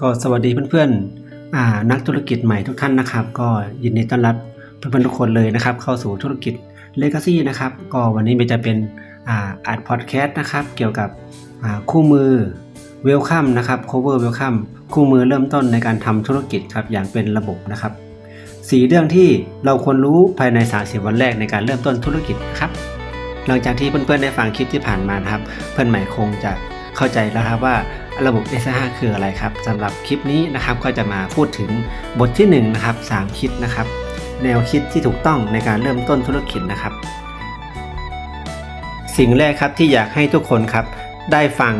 ก็สวัสดีเพื่อนๆอ่านักธุรกิจใหม่ทุกท่านนะครับ ก็ยินดีต้อนรับเพื่อนๆทุกคนเลยนะครับ เข้าสู่ธุรกิจ Legacy นะครับ ก็วันนี้มันจะเป็นอาอัดพอดแคสต์นะครับ เกี่ยวกับคู่มือ Welcome นะครับ Cover Welcome คู่มือเริ่มต้นในการทำธุรกิจครับอย่างเป็นระบบนะครับสีเรื่องที่เราควรรู้ภายใน 30 วันแรกในการเริ่มต้นธุรกิจนะครับ หลังจากที่เพื่อนๆได้ฟังคลิปที่ผ่านมานครับ เพื่อนใหม่คงจะเข้าใจแล้วครับว่า ระบบ S5 คืออะไรครับสำหรับคลิปนี้นะครับก็จะมาพูดถึงบทที่1นะครับ3คิดนะครับ แนวคิดที่ถูกต้องในการเริ่มต้นธุรกิจนะครับ สิ่งแรกครับที่อยากให้ทุกคนครับ ได้ฟัง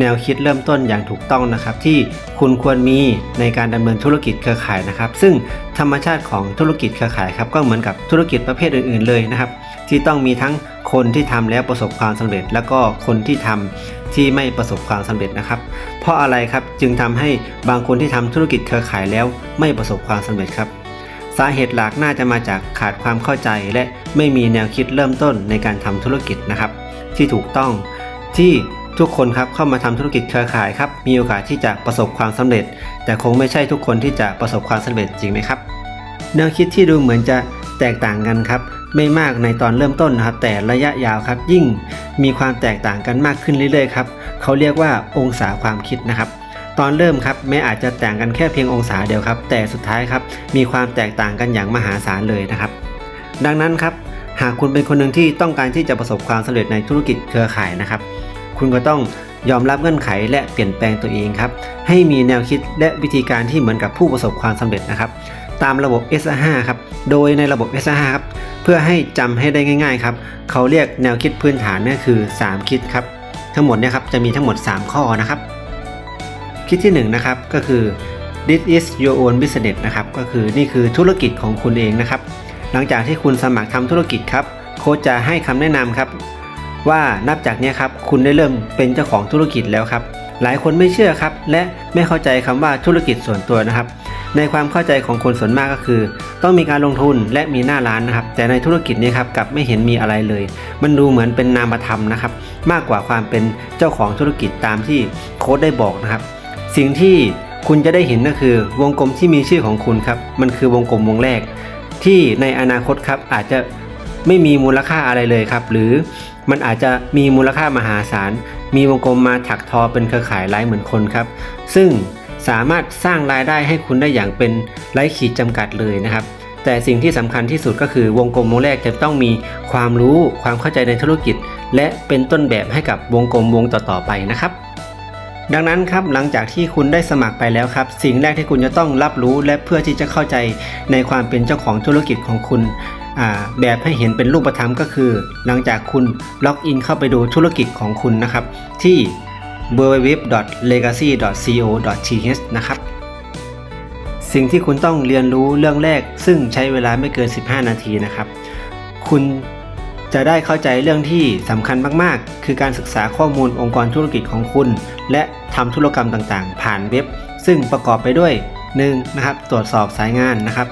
แนวคิดเริ่มต้นอย่างถูกต้องนะครับ ที่คุณควรมีในการดำเนินธุรกิจเครือข่ายนะครับ ซึ่งธรรมชาติของธุรกิจเครือข่ายครับก็เหมือนกับธุรกิจประเภทอื่น ๆ เลยนะครับ ที่ต้องมีทั้ง คนที่ทำแล้วประสบความสำเร็จ แล้วก็คนที่ทำที่ไม่ประสบความสำเร็จนะครับ เพราะอะไรครับจึงทำให้บางคนที่ทำธุรกิจเครือข่ายแล้วไม่ประสบความสำเร็จครับ สาเหตุหลักน่าจะมาจากขาดความเข้าใจ และไม่มีแนวคิดเริ่มต้นในการทำธุรกิจนะครับ ที่ถูกต้องที่ทุกคนครับเข้ามาทำธุรกิจเครือข่ายครับมีโอกาสที่จะประสบความสำเร็จ แต่คงไม่ใช่ทุกคนที่จะประสบความสำเร็จจริงไหมครับแนวคิดที่ดูเหมือนจะแตกต่างกันครับ ไม่มากในตอนเริ่มต้นนะครับ แต่ระยะยาวครับ ยิ่งมีความแตกต่างกันมากขึ้นเรื่อยๆครับเขาเรียกว่าองศาความคิดนะครับ ตอนเริ่มครับแม้อาจจะแต่างกันแค่เพียงองศาเดียวครับ แต่สุดท้ายครับมีความแตกต่างกันอย่างมหาศาลเลยนะครับ ดังนั้นครับหากคุณเป็นคนหนึ่งที่ต้องการที่จะประสบความสำเร็จในธุรกิจเครือข่ายนะครับ คุณก็ต้องยอมรับเงื่อนไขและเปลี่ยนแปลงตัวเองครับ ให้มีแนวคิดและวิธีการที่เหมือนกับผู้ประสบความสำเร็จนะครับ ตามระบบ S5 ครับ โดยในระบบ S5 ครับ เพื่อให้จำให้ได้ง่าย ๆ ครับ เขาเรียกแนวคิดพื้นฐานนั่คือ 3 คิดครับ ทั้งหมดเนี่ยครับจะมีทั้งหมด 3 ข้อนะครับ คิดที่1นะครับก็คือ this is your own business นะครับ ก็คือนี่คือธุรกิจของคุณเองนะครับ หลังจากที่คุณสมัครทำธุรกิจครับ โค้ชจะให้คำแนะนำครับ ว่านับจากเนี้ยครับ คุณได้เริ่มเป็นเจ้าของธุรกิจแล้วครับ หลายคนไม่เชื่อครับ และไม่เข้าใจคำว่าธุรกิจส่วนตัวนะครับ ในความเข้าใจของคนส่วนมากก็คือ ต้องมีการลงทุนและมีหน้าร้านนะครับ แต่ในธุรกิจนี้ครับกลับไม่เห็นมีอะไรเลย มันดูเหมือนเป็นนามธรรมนะครับ มากกว่าความเป็นเจ้าของธุรกิจตามที่โค้ดได้บอกนะครับ สิ่งที่คุณจะได้เห็นก็คือ วงกลมที่มีชื่อของคุณครับ มันคือวงกลมวงแรก ที่ในอนาคตครับอาจจะไม่มีมูลค่าอะไรเลยครับ หรือมันอาจจะมีมูลค่ามหาศาล มีวงกลมมาถักทอเป็นเครือข่ายไร้เหมือนคนครับ ซึ่ง สามารถสร้างรายได้ให้คุณได้อย่างเป็นไร้ขีดจำกัดเลยนะครับ แต่สิ่งที่สำคัญที่สุดก็คือวงกลมวงแรกจะต้องมีความรู้ความเข้าใจในธุรกิจ และเป็นต้นแบบให้กับวงกลมวงต่อๆไปนะครับดังนั้นครับหลังจากที่คุณได้สมัครไปแล้วครับ สิ่งแรกที่คุณจะต้องรับรู้และเพื่อที่จะเข้าใจในความเป็นเจ้าของธุรกิจของคุณ แบบให้เห็นเป็นรูปธรรมก็คือ หลังจากคุณล็อกอินเข้าไปดูธุรกิจของคุณนะครับ ที่ www.legacy.co.th นะครับ สิ่งที่คุณต้องเรียนรู้เรื่องแรก ซึ่งใช้เวลาไม่เกิน 15 นาทีนะครับ คุณจะได้เข้าใจเรื่องที่สำคัญมาก ๆ คือการศึกษาข้อมูลองค์กรธุรกิจของคุณ และทำธุรกรรมต่างๆ ผ่านเว็บ ซึ่งประกอบไปด้วย 1. นะครับ ตรวจสอบสายงานนะครับ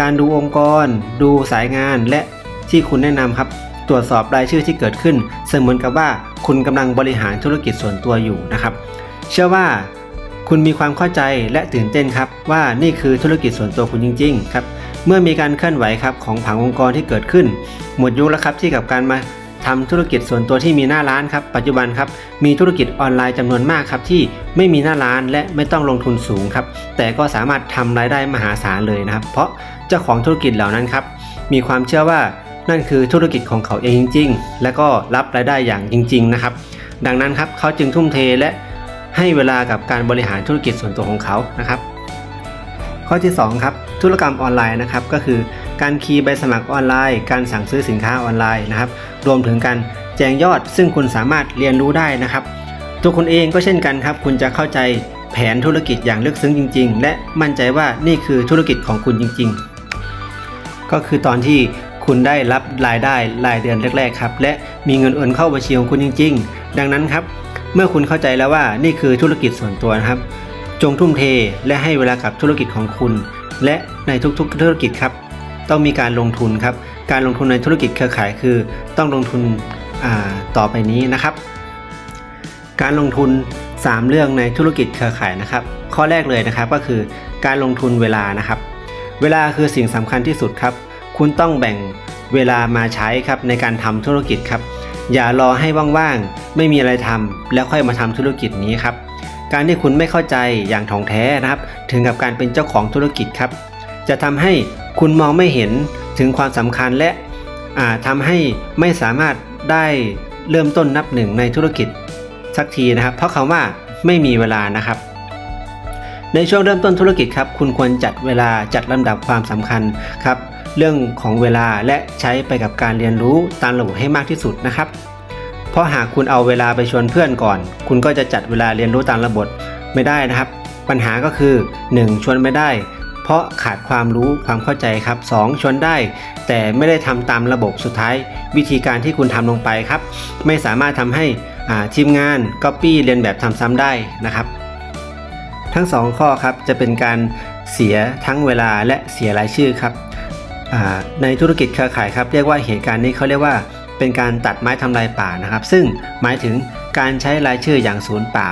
การดูองค์กร ดูสายงานและที่คุณแนะนำครับ ตรวจสอบรายชื่อที่เกิดขึ้น เสมือนกับว่าคุณกำลังบริหารธุรกิจส่วนตัวอยู่นะครับ เชื่อว่าคุณมีความเข้าใจและตื่นเต้นครับ ว่านี่คือธุรกิจส่วนตัวคุณจริง ๆ ครับ เมื่อมีการเคลื่อนไหวครับของผังองค์กรที่เกิดขึ้น หมดยุคแล้วครับที่กับการมาทำธุรกิจส่วนตัวที่มีหน้าร้านครับปัจจุบันครับมีธุรกิจออนไลน์จำนวนมากครับที่ไม่มีหน้าร้านและไม่ต้องลงทุนสูงครับแต่ก็สามารถทำรายได้มหาศาลเลยนะครับ เพราะเจ้าของธุรกิจเหล่านั้นครับมีความเชื่อว่า นั่นคือธุรกิจของเขาเองจริง ๆ และก็รับรายได้อย่างจริง ๆ นะครับ ดังนั้นครับเขาจึงทุ่มเทและให้เวลากับการบริหารธุรกิจส่วนตัวของเขานะครับ ข้อที่2ครับธุรกรรมออนไลน์นะครับก็คือการคีย์ใบสมัครออนไลน์ การสั่งซื้อสินค้าออนไลน์นะครับ รวมถึงการแจ้งยอด ซึ่งคุณสามารถเรียนรู้ได้นะครับ ตัวคุณเองก็เช่นกันครับ คุณจะเข้าใจแผนธุรกิจอย่างลึกซึ้งจริง ๆ และมั่นใจว่านี่คือธุรกิจของคุณจริง ๆ ก็คือตอนที่ คุณได้รับรายได้รายเดือนแรกๆครับ และมีเงินโอนเข้าบัญชีของคุณจริง ๆ ดังนั้นครับ เมื่อคุณเข้าใจแล้วว่านี่คือธุรกิจส่วนตัวนะครับ จงทุ่มเทและให้เวลากับธุรกิจของคุณ และในทุกๆ ธุรกิจครับ ต้องมีการลงทุนครับ การลงทุนในธุรกิจเครือข่ายคือ ต้องลงทุนอ่าต่อไปนี้นะครับ การลงทุน 3 เรื่องในธุรกิจเครือข่ายนะครับ ข้อแรกเลยนะครับก็คือการลงทุนเวลานะครับ เวลาคือสิ่งสำคัญที่สุดครับ คุณต้องแบ่งเวลามาใช้ครับในการทำธุรกิจครับ อย่ารอให้ว่างๆ ไม่มีอะไรทำแล้วค่อยมาทำธุรกิจนี้ครับ การที่คุณไม่เข้าใจอย่างถ่องแท้นะครับ ถึงกับการเป็นเจ้าของธุรกิจครับ จะทำให้คุณมองไม่เห็นถึงความสำคัญและอ่าทำให้ไม่สามารถได้เริ่มต้นนับหนึ่งในธุรกิจสักทีนะครับ เพราะคำว่าไม่มีเวลานะครับ ในช่วงเริ่มต้นธุรกิจครับ คุณควรจัดเวลาจัดลำดับความสำคัญครับ เรื่องของเวลาและใช้ไปกับการเรียนรู้ตามระบบให้มากที่สุดนะครับ เพราะหากคุณเอาเวลาไปชวนเพื่อนก่อน คุณก็จะจัดเวลาเรียนรู้ตามระบบไม่ได้นะครับ ปัญหาก็คือ 1. ชวนไม่ได้ เพราะขาดความรู้ความเข้าใจครับ 2. ชวนได้ แต่ไม่ได้ทำตามระบบสุดท้าย วิธีการที่คุณทำลงไปครับ ไม่สามารถทำให้อ่าทีมงานก๊อปปี้เรียนแบบทำซ้ำได้นะครับ ทั้ง 2 ข้อครับจะเป็นการเสียทั้งเวลาและเสียรายชื่อครับ ในธุรกิจเครือข่ายครับเรียกว่าเหตุการณ์นี้เขาเรียกว่าเป็นการตัดไม้ทำลายป่านะครับ ซึ่งหมายถึงการใช้รายชื่ออย่างศูนย์เปล่า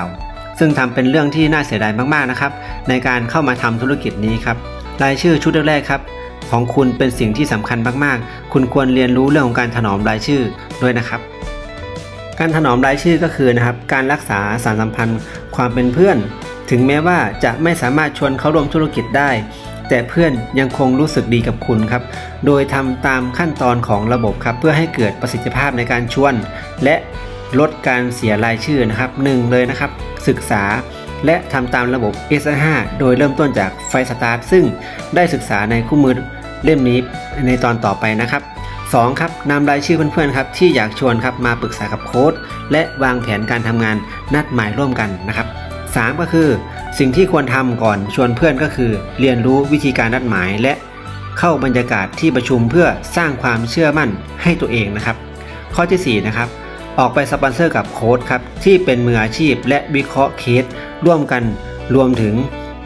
ซึ่งทำเป็นเรื่องที่น่าเสียดายมากๆนะครับในการเข้ามาทำธุรกิจนี้ครับรายชื่อชุดแรกครับของคุณเป็นสิ่งที่สำคัญมากๆ คุณควรเรียนรู้เรื่องของการถนอมรายชื่อด้วยนะครับ การถนอมรายชื่อก็คือนะครับการรักษาสารสัมพันธ์ความเป็นเพื่อน ถึงแม้ว่าจะไม่สามารถชวนเขาร่วมธุรกิจได้ แต่เพื่อนยังคงรู้สึกดีกับคุณครับ โดยทำตามขั้นตอนของระบบครับ เพื่อให้เกิดประสิทธิภาพในการชวน และลดการเสียรายชื่อนะครับหนึ่งเลยนะครับ ศึกษาและทำตามระบบ S5 โดยเริ่มต้นจากไฟสตาร์ทซึ่งได้ศึกษาในคู่มือเล่มนี้ในตอนต่อไปนะครับ 2. ครับนำรายชื่อเพื่อนๆครับที่อยากชวนครับมาปรึกษากับโค้ดและวางแผนการทำงานนัดหมายร่วมกันนะครับ 3. ก็คือ สิ่งที่ควรทำก่อนชวนเพื่อนก็คือ เรียนรู้วิธีการนัดหมาย และเข้าบรรยากาศที่ประชุมเพื่อสร้างความเชื่อมั่นให้ตัวเองนะครับ ข้อที่4นะครับออกไปสปอนเซอร์กับโค้ดครับที่เป็นมืออาชีพและวิเคราะห์เคส ร่วมกันรวมถึง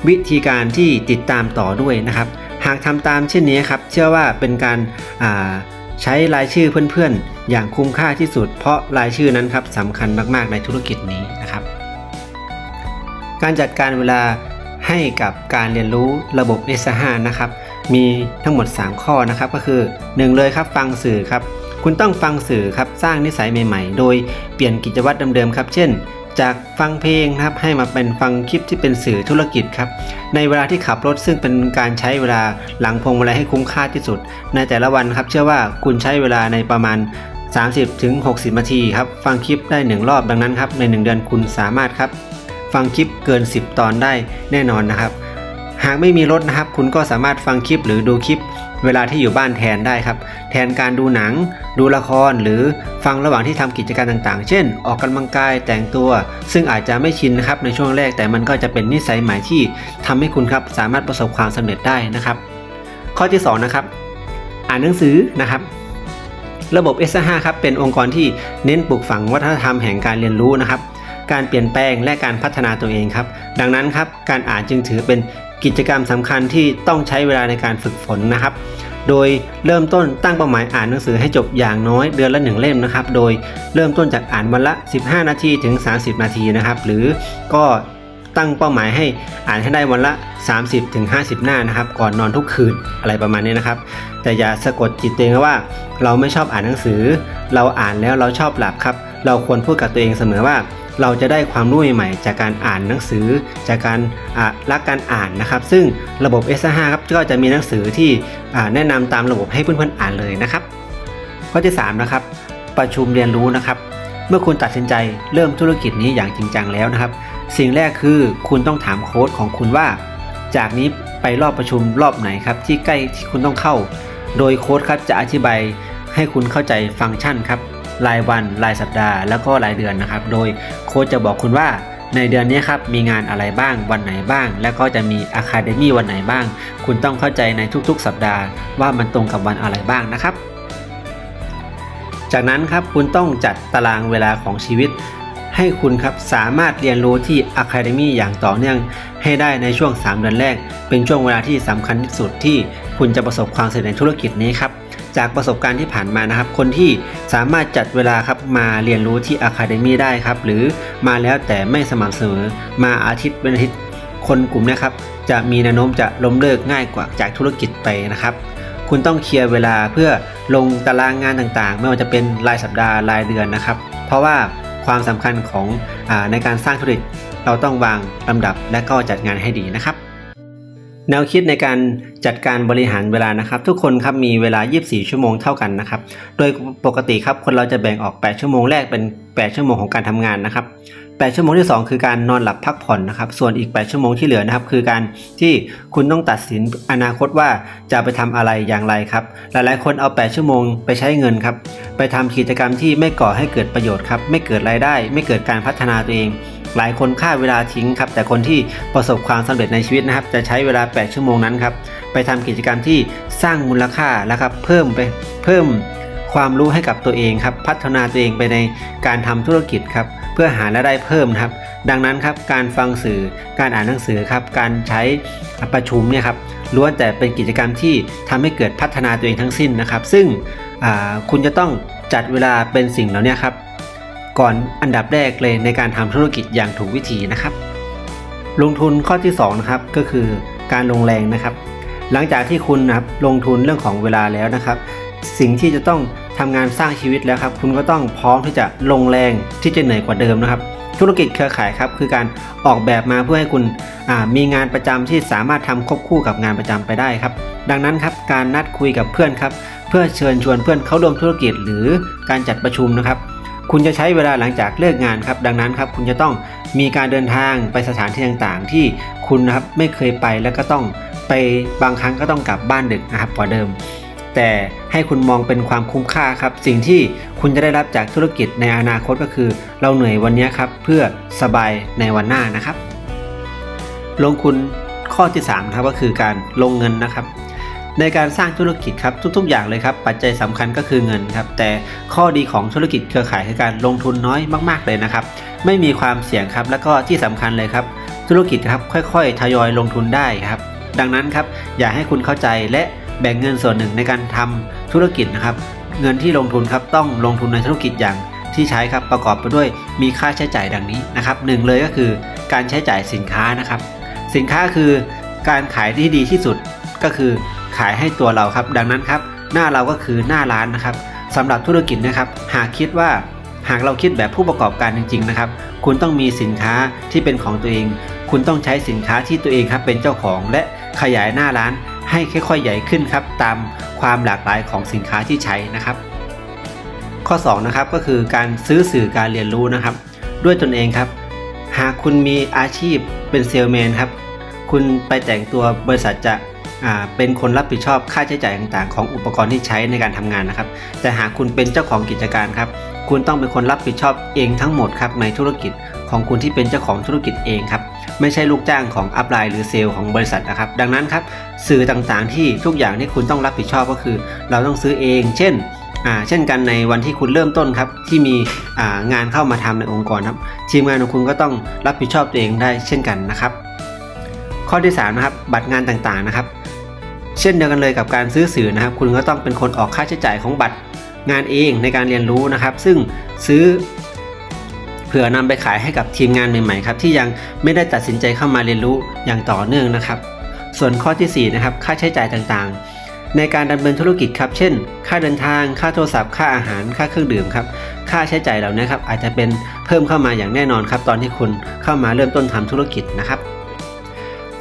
วิธีการที่ติดตามต่อด้วยนะครับ หากทำตามเช่นนี้ครับเชื่อว่าเป็นการาใช้รายชื่อเพื่อนๆ อย่างคุ้มค่าที่สุด เพราะรายชื่อนั้นครับสำคัญมากๆในธุรกิจนี้นะครับ การจัดการเวลาให้กับการเรียนรู้ระบบ S5 นะครับ มีทั้งหมด 3 ข้อนะครับ ก็คือ 1 เลยครับฟังสื่อครับ คุณต้องฟังสื่อครับสร้างนิสัยใหม่ ๆ โดยเปลี่ยนกิจวัตรเดิมๆครับ เช่น จากฟังเพลงนะครับให้มาเป็นฟังคลิปที่เป็นสื่อธุรกิจครับ ในเวลาที่ขับรถซึ่งเป็นการใช้เวลาหลังพวงมาลัยให้คุ้มค่าที่สุด ในแต่ละวันครับเชื่อว่าคุณใช้เวลาในประมาณ30ถึง60 นาทีครับ ฟังคลิปได้หนึ่งรอบดังนั้นครับใน 1 เดือนคุณสามารถครับ ฟังคลิปเกิน 10 ตอนได้แน่นอนนะครับ หากไม่มีรถนะครับ คุณก็สามารถฟังคลิปหรือดูคลิป เวลาที่อยู่บ้านแทนได้ครับ แทนการดูหนัง ดูละครหรือฟังระหว่างที่ทำกิจการต่างๆ เช่น ออกกำลังกายแต่งตัว ซึ่งอาจจะไม่ชินนะครับในช่วงแรกแต่มันก็จะเป็นนิสัยใหม่ที่ทำให้คุณครับสามารถประสบความสำเร็จได้นะครับ ข้อที่สองนะครับอ่านหนังสือนะครับระบบ S5 ครับเป็นองค์กรที่เน้นปลูกฝังวัฒนธรรมแห่งการเรียนรู้นะครับ การเปลี่ยนแปลงและการพัฒนาตัวเองครับ ดังนั้นครับการอ่านจึงถือเป็นกิจกรรมสำคัญที่ต้องใช้เวลาในการฝึกฝนนะครับ โดยเริ่มต้นตั้งเป้าหมายอ่านหนังสือให้จบอย่างน้อยเดือนละหนึ่งเล่มนะครับ โดยเริ่มต้นจากอ่านวันละ 15 นาทีถึง 30 นาทีนะครับ หรือก็ตั้งเป้าหมายให้อ่านให้ได้วันละ 30ถึง50 หน้านะครับ ก่อนนอนทุกคืนอะไรประมาณนี้นะครับ แต่อย่าสะกดจิตตัวเองว่า เราไม่ชอบอ่านหนังสือ เราอ่านแล้วเราชอบหลับครับ เราควรพูดกับตัวเองเสมอว่า เราจะได้ความรู้ใหม่ๆจากการอ่านหนังสือ จากการรักการอ่านนะครับ ซึ่งระบบ S5 ครับก็จะมีหนังสือที่แนะนำตามระบบให้เพื่อนๆอ่านเลยนะครับ ข้อที่3นะครับประชุมเรียนรู้นะครับเมื่อคุณตัดสินใจเริ่มธุรกิจนี้อย่างจริงจังแล้วนะครับ สิ่งแรกคือคุณต้องถามโค้ดของคุณว่า จากนี้ไปรอบประชุมรอบไหนครับที่ใกล้ที่คุณต้องเข้า โดยโค้ดครับจะอธิบายให้คุณเข้าใจฟังก์ชันครับ รายวัน รายสัปดาห์ แล้วก็รายเดือนนะครับ โดยโค้ดจะบอกคุณว่าในเดือนนี้ครับมีงานอะไรบ้างวันไหนบ้าง แล้วก็จะมีอะคาเดมี่วันไหนบ้าง คุณต้องเข้าใจในทุกๆ สัปดาห์ว่ามันตรงกับวันอะไรบ้างนะครับ จากนั้นครับคุณต้องจัดตารางเวลาของชีวิต ให้คุณครับสามารถเรียนรู้ที่ Academy อย่างต่อเนื่อง ให้ได้ในช่วง 3 เดือนแรก เป็นช่วงเวลาที่สำคัญที่สุดที่คุณจะประสบความสำเร็จในธุรกิจนี้ครับ จากประสบการณ์ที่ผ่านมานะครับ คนที่สามารถจัดเวลาครับมาเรียนรู้ที่ Academy ได้ครับ หรือมาแล้วแต่ไม่สม่ำเสมอมาอาทิตย์เป็นอาทิตย์คนกลุ่มเนี้ครับ จะมีแนวโน้มจะล้มเลิกง่ายกว่าจากธุรกิจไปนะครับ คุณต้องเคลียร์เวลาเพื่อลงตารางงานต่างๆ ไม่ว่าจะเป็นรายสัปดาห์รายเดือนนะครับ เพราะว่าความสำคัญของอในการสร้างธุรกิจเราต้องวางลำดับและก็จัดงานให้ดีนะครับ แนวคิดในการจัดการบริหารเวลานะครับ ทุกคนครับมีเวลา 24 ชั่วโมงเท่ากันนะครับ โดยปกติครับคนเราจะแบ่งออก 8 ชั่วโมงแรกเป็น 8 ชั่วโมงของการทำงานนะครับ 8 ชั่วโมงที่ 2 คือการนอนหลับพักผ่อนนะครับ ส่วนอีก 8 ชั่วโมงที่เหลือนะครับ คือการที่คุณต้องตัดสินอนาคตว่าจะไปทำอะไรอย่างไรครับ หลายๆ คนเอา 8 ชั่วโมงไปใช้เงินครับ ไปทำกิจกรรมที่ไม่ก่อให้เกิดประโยชน์ครับ ไม่เกิดรายได้ ไม่เกิดการพัฒนาตัวเอง หลายคนฆ่าเวลาทิ้งครับแต่คนที่ประสบความสำเร็จในชีวิตนะครับ จะใช้เวลา 8 ชั่วโมงนั้นครับไปทำกิจกรรมที่สร้างมูลค่าแล้วครับเพิ่มไปเพิ่มความรู้ให้กับตัวเองครับพัฒนาตัวเองไปในการทำธุรกิจครับเพื่อหารายได้เพิ่มครับ ดังนั้นครับการฟังสื่อการอ่านหนังสือครับการใช้ประชุมเนี่ยครับล้วนแต่เป็นกิจกรรมที่ทำให้เกิดพัฒนาตัวเองทั้งสิ้นนะครับ ซึ่งอ่าคุณจะต้องจัดเวลาเป็นสิ่งเหล่านี้ครับ ก่อนอันดับแรกเลยในการทำธุรกิจอย่างถูกวิธีนะครับ ลงทุนข้อที่2นะครับก็คือการลงแรงนะครับ หลังจากที่คุณนะครับลงทุนเรื่องของเวลาแล้วนะครับ สิ่งที่จะต้องทำงานสร้างชีวิตแล้วครับ คุณก็ต้องพร้อมที่จะลงแรงที่จะเหนื่อยกว่าเดิมนะครับ ธุรกิจเครือข่ายครับคือการออกแบบมาเพื่อให้คุณมีงานประจำที่สามารถทำควบคู่กับงานประจำไปได้ครับ ดังนั้นครับการนัดคุยกับเพื่อนครับ เพื่อเชิญชวนเพื่อนเข้าร่วมธุรกิจหรือการจัดประชุมนะครับ คุณจะใช้เวลาหลังจากเลิกงานครับ ดังนั้นครับคุณจะต้องมีการเดินทางไปสถานที่ต่างๆ ที่คุณนะครับไม่เคยไปแล้วก็ต้องไปบางครั้งก็ต้องกลับบ้านดึกนะครับกว่าเดิม แต่ให้คุณมองเป็นความคุ้มค่าครับ สิ่งที่คุณจะได้รับจากธุรกิจในอนาคตก็คือ เราเหนื่อยวันนี้ครับเพื่อสบายในวันหน้านะครับ ลงทุนข้อที่3ครับก็คือการลงเงินนะครับ ในการสร้างธุรกิจครับทุก ๆ อย่างเลยครับ ปัจจัยสำคัญก็คือเงินครับแต่ข้อดีของธุรกิจเครือข่ายคือการลงทุนน้อยมาก ๆ เลยนะครับ ไม่มีความเสี่ยงครับ แล้วก็ที่สำคัญเลยครับ ธุรกิจครับค่อยๆ ทยอยลงทุนได้ครับ ดังนั้นครับอยากให้คุณเข้าใจและแบ่งเงินส่วนหนึ่งในการทำธุรกิจนะครับ เงินที่ลงทุนครับต้องลงทุนในธุรกิจอย่างที่ใช้ครับประกอบไปด้วยมีค่าใช้จ่ายดังนี้นะครับหนึ่งเลยก็คือการใช้จ่ายสินค้านะครับ สินค้าคือการขายที่ดีที่สุดก็คือ ขายให้ตัวเราครับ ดังนั้นครับ หน้าเราก็คือหน้าร้านนะครับสำหรับธุรกิจนะครับ หากคิดว่าหากเราคิดแบบผู้ประกอบการจริง ๆ นะครับ คุณต้องมีสินค้าที่เป็นของตัวเอง คุณต้องใช้สินค้าที่ตัวเองครับเป็นเจ้าของและขยายหน้าร้านให้ค่อยๆใหญ่ขึ้นครับ ตามความหลากหลายของสินค้าที่ใช้นะครับ ข้อ2นะครับก็คือการซื้อสื่อการเรียนรู้นะครับ ด้วยตนเองครับ หากคุณมีอาชีพเป็นเซลแมนครับ คุณไปแต่งตัวบริษัทจะ เป็นคนรับผิดชอบค่าใช้จ่ายต่างๆ ของอุปกรณ์ที่ใช้ในการทำงานนะครับ แต่หากคุณเป็นเจ้าของกิจการครับ คุณต้องเป็นคนรับผิดชอบเองทั้งหมดครับในธุรกิจของคุณที่เป็นเจ้าของธุรกิจเองครับ ไม่ใช่ลูกจ้างของอัพไลน์หรือเซลล์ของบริษัทนะครับ ดังนั้นครับสื่อต่างๆที่ทุกอย่างที่คุณต้องรับผิดชอบก็คือ เราต้องซื้อเอง เช่นเช่นกันในวันที่คุณเริ่มต้นครับที่มีงานเข้ามาทำในองค์กรครับทีมงานของคุณก็ต้องรับผิดชอบตัวเองได้เช่นกันนะครับ ข้อที่3นะครับบัตรงานต่างๆนะครับ เช่นเดียวกันเลยกับการซื้อสื่อนะครับ คุณก็ต้องเป็นคนออกค่าใช้จ่ายของบัตรงานเองในการเรียนรู้นะครับ ซึ่งซื้อเผื่อนำไปขายให้กับทีมงานใหม่ๆครับที่ยังไม่ได้ตัดสินใจเข้ามาเรียนรู้อย่างต่อเนื่องนะครับ ส่วนข้อทีสี่4นะครับค่าใช้จ่ายต่างๆ ในการดำเนินธุรกิจครับ เช่น ค่าเดินทาง ค่าโทรศัพท์ ค่าอาหาร ค่าเครื่องดื่มครับ ค่าใช้จ่ายเหล่านี้ครับอาจจะเป็นเพิ่มเข้ามาอย่างแน่นอนครับ ตอนที่คุณเข้ามาเริ่มต้นทำธุรกิจนะครับ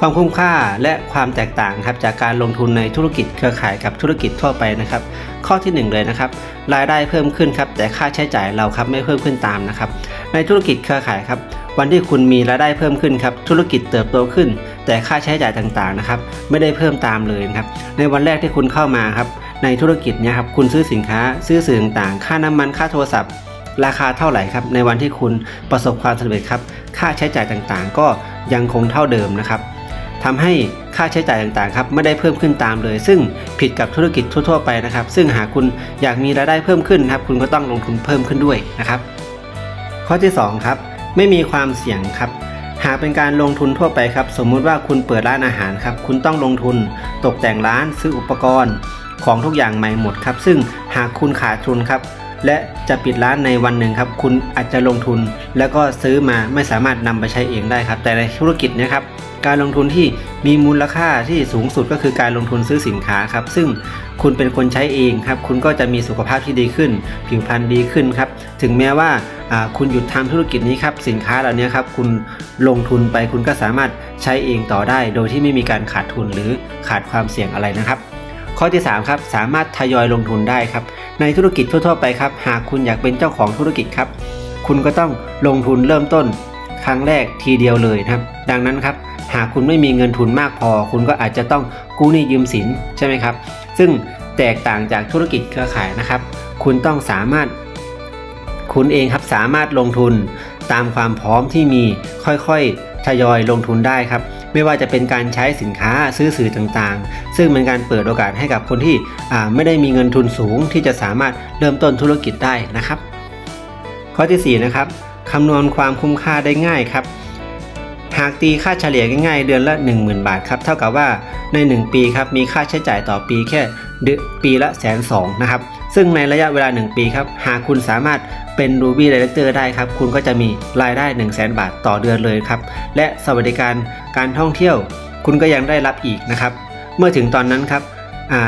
ความคุ้มค่าและความแตกต่างครับจากการลงทุนในธุรกิจเครือข่ายกับธุรกิจทั่วไปนะครับ ข้อที่หนึ่งเลยนะครับ รายได้เพิ่มขึ้นครับแต่ค่าใช้จ่ายเราครับไม่เพิ่มขึ้นตามนะครับ ในธุรกิจเครือข่ายครับ วันที่คุณมีรายได้เพิ่มขึ้นครับธุรกิจเติบโตขึ้น แต่ค่าใช้จ่ายต่างๆนะครับ ไม่ได้เพิ่มตามเลยนะครับในวันแรกที่คุณเข้ามาครับ ในธุรกิจเนี่ยครับคุณซื้อสินค้า ซื้อสื่อต่างๆค่าน้ำมันค่าโทรศัพท์ราคาเท่าไหร่ครับในวันที่คุณประสบความสำเร็จครับ ค่าใช้จ่ายต่างๆ ก็ยังคงเท่าเดิมนะครับ ทำให้ค่าใช้จ่ายต่างๆครับไม่ได้เพิ่มขึ้นตามเลย ซึ่งผิดกับธุรกิจทั่วๆไปนะครับ ซึ่งหากคุณอยากมีรายได้เพิ่มขึ้นนะครับ คุณก็ต้องลงทุนเพิ่มขึ้นด้วยนะครับ ข้อที่2ครับไม่มีความเสี่ยงครับหากเป็นการลงทุนทั่วไปครับ สมมุติว่าคุณเปิดร้านอาหารครับ คุณต้องลงทุนตกแต่งร้านซื้ออุปกรณ์ของทุกอย่างใหม่หมดครับ ซึ่งหากคุณขาดทุนครับ และจะปิดร้านในวันหนึ่งครับ คุณอาจจะลงทุน แล้วก็ซื้อมาไม่สามารถนำไปใช้เองได้ครับ แต่ในธุรกิจนะครับ การลงทุนที่มีมูลค่าที่สูงสุดก็คือการลงทุนซื้อสินค้าครับ ซึ่งคุณเป็นคนใช้เองครับ คุณก็จะมีสุขภาพที่ดีขึ้น ผิวพรรณดีขึ้นครับ ถึงแม้ว่าคุณหยุดทำธุรกิจนี้ครับ สินค้าเหล่านี้ครับ คุณลงทุนไปคุณก็สามารถใช้เองต่อได้ โดยที่ไม่มีการขาดทุนหรือขาดความเสี่ยงอะไรนะครับข้อที่3ครับสามารถทยอยลงทุนได้ครับ ในธุรกิจทั่วๆไปครับ หากคุณอยากเป็นเจ้าของธุรกิจครับ คุณก็ต้องลงทุนเริ่มต้น ครั้งแรกทีเดียวเลยนะครับ ดังนั้นครับ หากคุณไม่มีเงินทุนมากพอ คุณก็อาจจะต้องกู้หนี้ยืมสินใช่ไหมครับ ซึ่งแตกต่างจากธุรกิจเครือข่ายนะครับ คุณต้องสามารถ คุณเองครับสามารถลงทุนตามความพร้อมที่มีค่อยๆทยอยลงทุนได้ครับ ไม่ว่าจะเป็นการใช้สินค้าซื้อสื่อต่างๆ ซึ่งเป็นการเปิดโอกาสให้กับคนที่ไม่ได้มีเงินทุนสูง ที่จะสามารถเริ่มต้นธุรกิจได้นะครับ ข้อที่4นะครับคำนวณความคุ้มค่าได้ง่ายครับ หากตีค่าเฉลี่ยง่ายๆ เดือนละ 10,000 บาทครับ เท่ากับว่าใน 1 ปีครับมีค่าใช้จ่ายต่อปีแค่ปีละแสนสองนะครับ ซึ่งในระยะเวลา 1 ปีครับหากคุณสามารถเป็น Ruby Director ได้ครับ คุณก็จะมีรายได้ 1 0 0 0 0แบาทต่อเดือนเลยครับ และสวัสดิการการท่องเที่ยว คุณก็ยังได้รับอีกนะครับ เมื่อถึงตอนนั้นครับ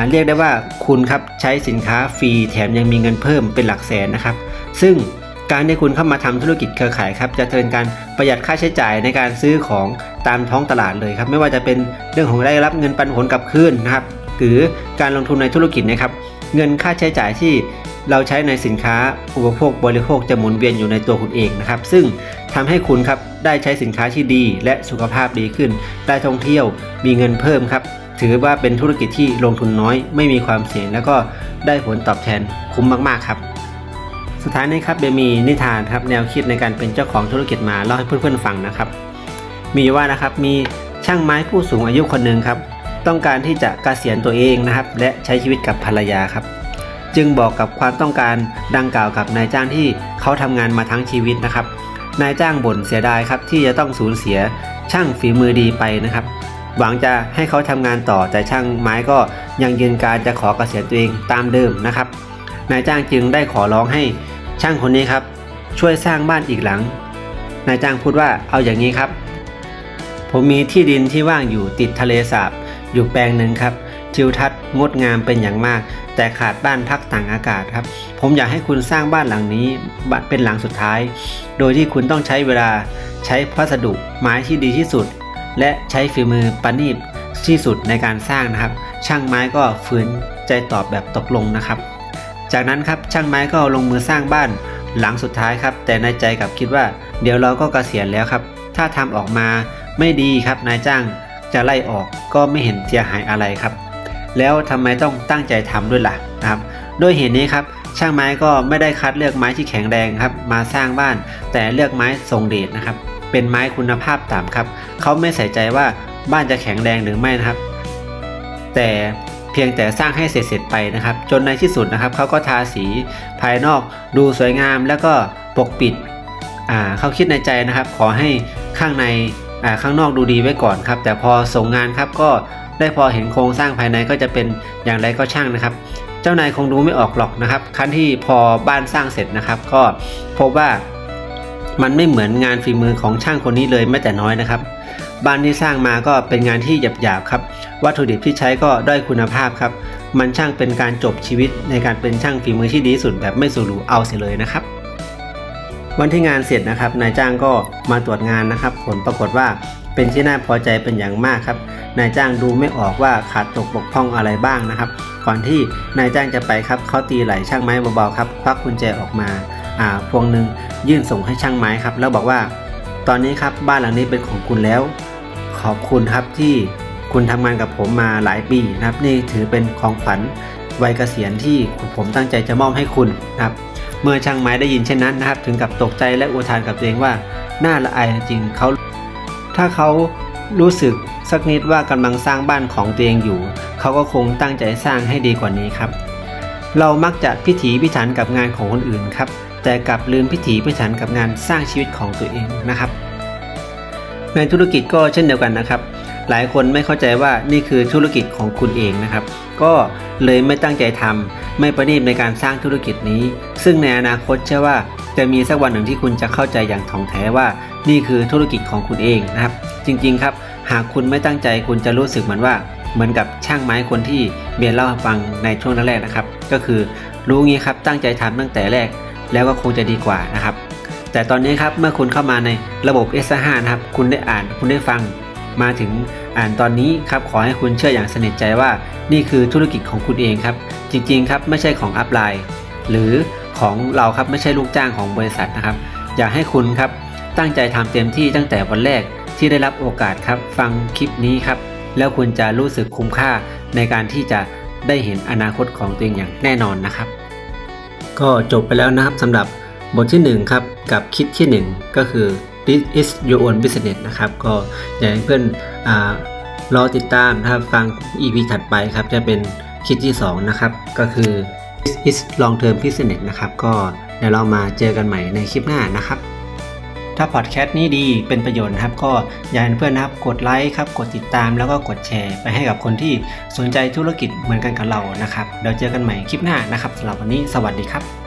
เรียกได้ว่าคุณครับใช้สินค้าฟรีแถมยังมีเงินเพิ่มเป็นหลักแสนนะครับ ซึ่ง การที่คุณเข้ามาทำธุรกิจเครือข่ายครับจะเป็นการประหยัดค่าใช้จ่ายในการซื้อของตามท้องตลาดเลยครับ ไม่ว่าจะเป็นเรื่องของได้รับเงินปันผลกลับคืนนะครับหรือการลงทุนในธุรกิจนะครับ เงินค่าใช้จ่ายที่เราใช้ในสินค้าอุปโภคบริโภคจะหมุนเวียนอยู่ในตัวคุณเองนะครับ ซึ่งทำให้คุณครับได้ใช้สินค้าที่ดีและสุขภาพดีขึ้น ได้ท่องเที่ยวมีเงินเพิ่มครับ ถือว่าเป็นธุรกิจที่ลงทุนน้อย ไม่มีความเสี่ยง แล้วก็ได้ผลตอบแทนคุ้มมากๆครับ สุดท้ายนี้ครับเบมีนิทานครับแนวคิดในการเป็นเจ้าของธุรกิจมาเล่าให้เพื่อนๆฟังนะครับ มีว่านะครับมีช่างไม้ผู้สูงอายุคนหนึ่งครับ ต้องการที่จะกะเกษียณตัวเองนะครับ และใช้ชีวิตกับภรรยาครับ จึงบอกกับความต้องการดังกล่าวกับนายจ้างที่เขาทำงานมาทั้งชีวิตนะครับ นายจ้างบ่นเสียดายครับที่จะต้องสูญเสียช่างฝีมือดีไปนะครับ หวังจะให้เขาทำงานต่อแต่ช่างไม้ก็ยังยืนการจะขอเกษียณตัวเองตามเดิมนะครับ นายจ้างจึงได้ขอร้องให้ช่างคนนี้ครับ ช่วยสร้างบ้านอีกหลัง นายจ้างพูดว่าเอาอย่างนี้ครับ ผมมีที่ดินที่ว่างอยู่ติดทะเลสาบ อยู่แปลงหนึ่งครับทิวทัศน์งดงามเป็นอย่างมาก แต่ขาดบ้านพักต่างอากาศครับ ผมอยากให้คุณสร้างบ้านหลังนี้เป็นหลังสุดท้าย โดยที่คุณต้องใช้เวลาใช้วัสดุไม้ที่ดีที่สุด และใช้ฝีมือประณีตที่สุดในการสร้างนะครับ ช่างไม้ก็ฝืนใจตอบแบบตกลงนะครับ จากนั้นครับช่างไม้ก็ลงมือสร้างบ้านหลังสุดท้ายครับ แต่ในใจกลับคิดว่า เดี๋ยวเราก็เกษียณแล้วครับ ถ้าทำออกมาไม่ดีครับนายจ้างจะไล่ออกก็ไม่เห็นเสียหายอะไรครับ แล้วทำไมต้องตั้งใจทำด้วยล่ะนะครับด้วยเหตุนี้ครับช่างไม้ก็ไม่ได้คัดเลือกไม้ที่แข็งแรงครับ มาสร้างบ้าน แต่เลือกไม้ทรงเดชนะครับ เป็นไม้คุณภาพต่ำครับ เขาไม่ใส่ใจว่าบ้านจะแข็งแรงหรือไม่นะครับ แต่ พียงแต่สร้างให้เสร็จๆไปนะครับ จนในที่สุดนะครับเขาก็ทาสีภายนอกดูสวยงามแล้วก็ปกปิดอ่าเขาคิดในใจนะครับ ขอให้ข้างในอ่าข้างนอกดูดีไว้ก่อนครับ แต่พอส่งงานครับก็ได้พอเห็นโครงสร้างภายในก็จะเป็นอย่างไรก็ช่างนะครับ เจ้านายคงดูไม่ออกหรอกนะครับคันที่พอบ้านสร้างเสร็จนะครับ ก็พบว่ามันไม่เหมือนงานฝีมือของช่างคนนี้เลยแม้แต่น้อยนะครับ บ้านที่สร้างมาก็เป็นงานที่หยาบๆครับ วัตถุดิบที่ใช้ก็ด้อยคุณภาพครับ มันช่างเป็นการจบชีวิตในการเป็นช่างฝีมือที่ดีสุดแบบไม่สูรูเอาเสียเลยนะครับ วันที่งานเสร็จนะครับนายจ้างก็มาตรวจงานนะครับ ผลปรากฏว่าเป็นที่น่าพอใจเป็นอย่างมากครับนายจ้างดูไม่ออกว่าขาดตกบกพร่องอะไรบ้างนะครับ ก่อนที่นายจ้างจะไปครับเขาตีไหล่ช่างไม้เบาๆครับควักกุญแจออกมาอ่าพวงหนึ่งยื่นส่งให้ช่างไม้ครับ แล้วบอกว่า ตอนนี้ครับบ้านหลังนี้เป็นของคุณแล้ว ขอบคุณครับที่ คุณทำงานกับผมมาหลายปีนะครับ นี่ถือเป็นของขวัญวัยเกษียณที่ผมตั้งใจจะมอบให้คุณนะครับ เมื่อช่างไม้ได้ยินเช่นนั้นนะครับ ถึงกับตกใจและอุทานกับตัวเองว่าน่าละอายจริงเขาถ้าเขารู้สึกสักนิดว่ากำลังสร้างบ้านของตัวเองอยู่ เขาก็คงตั้งใจสร้างให้ดีกว่านี้ครับ เรามักจะพิถีพิถันกับงานของคนอื่นครับ แต่กลับลืมพิถีพิถันกับงานสร้างชีวิตของตัวเองนะครับ ในธุรกิจก็เช่นเดียวกันนะครับ หลายคนไม่เข้าใจว่านี่คือธุรกิจของคุณเองนะครับ ก็เลยไม่ตั้งใจทำไม่ประณีตในการสร้างธุรกิจนี้ ซึ่งในอนาคตเชื่อว่าจะมีสักวันหนึ่งที่คุณจะเข้าใจอย่างถ่องแท้ว่า นี่คือธุรกิจของคุณเองนะครับ จริงๆครับ หากคุณไม่ตั้งใจคุณจะรู้สึกเหมือนว่า เหมือนกับช่างไม้คนที่เบียนเล่าฟังในช่วงแรกๆนะครับ ก็คือรู้งี้ครับตั้งใจทำตั้งแต่แรก แล้วก็คงจะดีกว่านะครับแต่ตอนนี้ครับเมื่อคุณเข้ามาในระบบ S5 นะครับ คุณได้อ่านคุณได้ฟัง มาถึงอ่านตอนนี้ครับขอให้คุณเชื่ออย่างสนิทใจว่า นี่คือธุรกิจของคุณเองครับ จริงๆครับไม่ใช่ของอัพไลน์หรือของเราครับไม่ใช่ลูกจ้างของบริษัทนะครับ อยากให้คุณครับตั้งใจทำเต็มที่ตั้งแต่วันแรกที่ได้รับโอกาสครับฟังคลิปนี้ครับ แล้วคุณจะรู้สึกคุ้มค่าในการที่จะได้เห็นอนาคตของตัวเองอย่างแน่นอนนะครับ ก็จบไปแล้วนะครับสำหรับบทที่1ครับกับคลิปที่ 1 ก็คือ this is your own business นะครับ ก็อยากให้เพื่อนอรอติดตามนะครับฟัง EP ถัดไปครับ จะเป็นคลิปที่ 2 นะครับ ก็คือ this is long term business นะครับ ก็เดี๋ยวเรามาเจอกันใหม่ในคลิปหน้านะครับถ้าพอดแคสต์นี้ดีเป็นประโยชน์นะครับ ก็อยากให้เพื่อนนะครับกดไลค์ครับกดติดตามแล้วก็กดแชร์ ไปให้กับคนที่สนใจธุรกิจเหมือนกันกับเรานะครับเดี๋ยวเจอกันใหม่คลิปหน้านะครับสำหรับวันนี้สวัสดีครับ